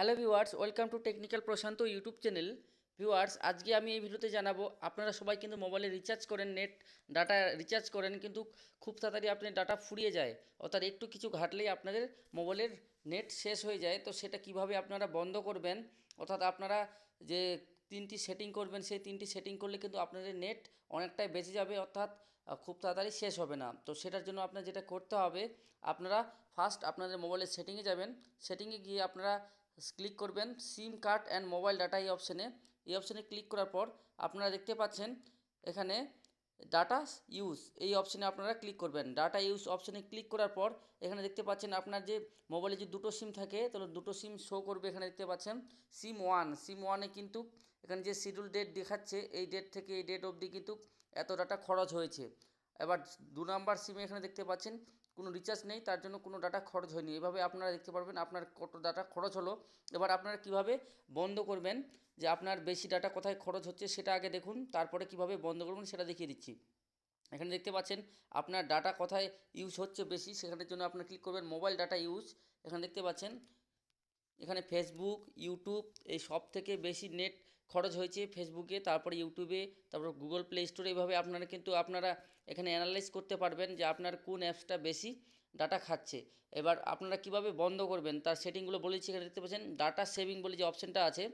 Hello viewers, welcome to technical Prashant YouTube channel. Viewers, আজকে আমি এই ভিডিওতে জানাব, আপনারা সবাই কিন্তু মোবাইলে রিচার্জ করেন, নেট, ডাটা রিচার্জ করেন, কিন্তু খুব তাড়াতাড়ি আপনার ডাটা ফুরিয়ে যায়। অর্থাৎ একটু কিছু ঘাটলেই আপনাদের মোবাইলের নেট শেষ হয়ে যায়। তো সেটা কীভাবে আপনারা বন্ধ করবেন? অর্থাৎ আপনারা যে তিনটি সেটিং করবেন, সেই তিনটি সেটিং করলে কিন্তু আপনাদের নেট অনেকটাই বেঁচে যাবে, অর্থাৎ খুব তাড়াতাড়ি শেষ হবে না। তো সেটার জন্য আপনার যেটা করতে হবে, আপনারা ফার্স্ট আপনাদের মোবাইলের সেটিংয়ে যাবেন। সেটিংয়ে গিয়ে আপনারা ক্লিক করবেন SIM card and mobile data এই অপশানে এই অপশানে ক্লিক করার পর আপনারা দেখতে পাচ্ছেন এখানে ডাটা ইউজ এই অপশানে আপনারা ক্লিক করবেন। ডাটা ইউজ অপশানে ক্লিক করার পর এখানে দেখতে পাচ্ছেন আপনার যে মোবাইলে যে দুটো সিম থাকে, তাহলে দুটো সিম শো করবে এখানে দেখতে পাচ্ছেন সিম ওয়ান সিম ওয়ানে কিন্তু এখানে যে শিডিউল ডেট দেখাচ্ছে, এই ডেট থেকে এই ডেট অবধি কিন্তু এত ডাটা খরচ হয়েছে। এবার দু নাম্বার সিমে এখানে দেখতে পাচ্ছেন, কোনো রিচার্জ নেই, তার জন্য কোনো ডাটা খরচ হয়নি। এভাবে আপনারা দেখতে পারবেন আপনার কত ডাটা খরচ হলো। এবার আপনারা কীভাবে বন্ধ করবেন, যে আপনার বেশি ডাটা কোথায় খরচ হচ্ছে সেটা আগে দেখুন, তারপরে কীভাবে বন্ধ করবেন সেটা দেখিয়ে দিচ্ছি। এখানে দেখতে পাচ্ছেন, আপনার ডাটা কোথায় ইউজ হচ্ছে বেশি, সেখানের জন্য আপনার ক্লিক করবেন মোবাইল ডাটা ইউজ এখানে দেখতে পাচ্ছেন, এখানে ফেসবুক ইউটিউব এই সব থেকে বেশি নেট খরচ হয়েছে ফেসবুকে তারপরে ইউটিউবে তারপর গুগল প্লে স্টোরে এইভাবে আপনারা কিন্তু আপনারা এখানে অ্যানালাইজ করতে পারবেন যে আপনার কোন অ্যাপসটা বেশি ডাটা খাচ্ছে। এবার আপনারা কীভাবে বন্ধ করবেন, তার সেটিংগুলো বলেছি, এখানে দেখতে পাচ্ছেন ডাটা সেভিং বলে যে অপশানটা আছে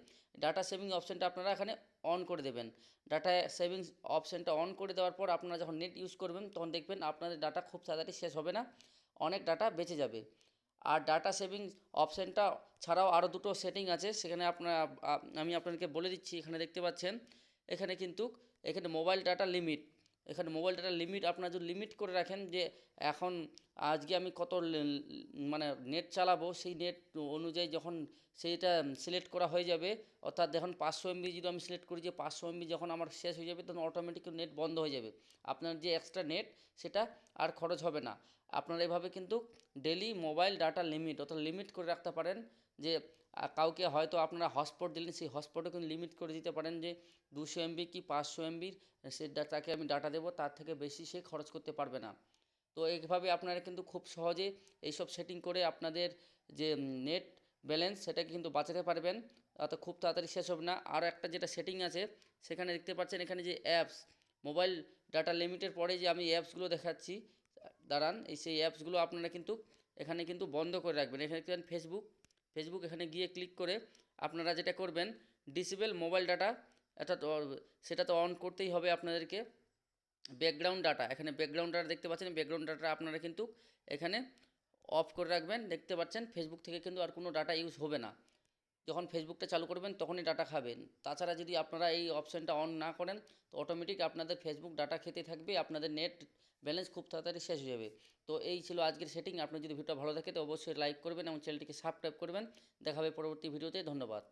ডাটা সেভিং অপশানটা আপনারা এখানে অন করে দেবেন। ডাটা সেভিংস অপশানটা অন করে দেওয়ার পর আপনারা যখন নেট ইউজ করবেন, তখন দেখবেন আপনাদের ডাটা খুব তাড়াতাড়ি শেষ হবে না, অনেক ডাটা বেঁচে যাবে। আর ডাটা সেভিং অপশানটা ছাড়াও আরও দুটো সেটিং আছে। সেখানে আপনার আমি আপনাদেরকে বলে দিচ্ছি, এখানে দেখতে পাচ্ছেন। এখানে কিন্তু, এখানে মোবাইল ডাটা লিমিট এখানে মোবাইল ডাটা লিমিট আপনার যদি লিমিট করে রাখেন যে এখন আজকে আমি কত মানে নেট চালাবো, সেই নেট অনুযায়ী যখন সেইটা সিলেক্ট করা হয়ে যাবে, অর্থাৎ দেখুন পাঁচশো এমবি যদি আমি সিলেক্ট করি যে পাঁচশো এমবি যখন আমার শেষ হয়ে যাবে, তখন অটোমেটিক নেট বন্ধ হয়ে যাবে। আপনার যে এক্সট্রা নেট সেটা আর খরচ হবে না। আপনারা এভাবে কিন্তু ডেলি মোবাইল ডাটা লিমিট অর্থাৎ লিমিট করে রাখতে পারেন যে কাউকে হয়তো আপনারা হটস্পট দিলেন, সেই হটস্পটে কিন্তু লিমিট করে দিতে পারেন যে দুশো এমবি কি পাঁচশো এমবির সে তাকে আমি ডাটা দেবো, তার থেকে বেশি সে খরচ করতে পারবে না। তো এইভাবে আপনারা কিন্তু খুব সহজে এইসব সেটিং করে আপনাদের যে নেট ব্যালেন্স সেটাকে কিন্তু বাঁচাতে পারবেন। অর্থাৎ খুব তাড়াতাড়ি শেষ হবে না। আর একটা যেটা সেটিং আছে, সেখানে দেখতে পাচ্ছেন এখানে যে অ্যাপস মোবাইল ডাটা লিমিটের পরে যে আমি অ্যাপসগুলো দেখাচ্ছি, দাঁড়ান, এই সেই অ্যাপসগুলো আপনারা কিন্তু এখানে কিন্তু বন্ধ করে রাখবেন। এখানে দেখতে ফেসবুক ফেসবুক এখানে গিয়ে ক্লিক করে আপনারা যেটা করবেন ডিসেবল মোবাইল ডাটা অর্থাৎ সেটা তো অন করতেই হবে আপনাদেরকে। ব্যাকগ্রাউন্ড ডাটা এখানে ব্যাকগ্রাউন্ড ডাটা দেখতে পাচ্ছেন ব্যাকগ্রাউন্ড ডাটা আপনারা কিন্তু এখানে অফ করে রাখবেন। দেখতে পাচ্ছেন ফেসবুক থেকে কিন্তু আর কোনো ডাটা ইউজ হবে না। যখন ফেসবুকটা চালু করবেন, তখনই ডাটা খাবেন। তাছাড়া যদি আপনারা এই অপশানটা অন না করেন, তো অটোমেটিক আপনাদের ফেসবুক ডাটা খেতে থাকবে, আপনাদের নেট ব্যালেন্স খুব তাড়াতাড়ি শেষ হয়ে যাবে। তো এই ছিল আজকের সেটিং আপনার যদি ভিডিওটা ভালো থাকে তো অবশ্যই লাইক করবেন এবং চ্যানেলটিকে সাবস্ক্রাইব করবেন। দেখাবে পরবর্তী ভিডিওতে। ধন্যবাদ।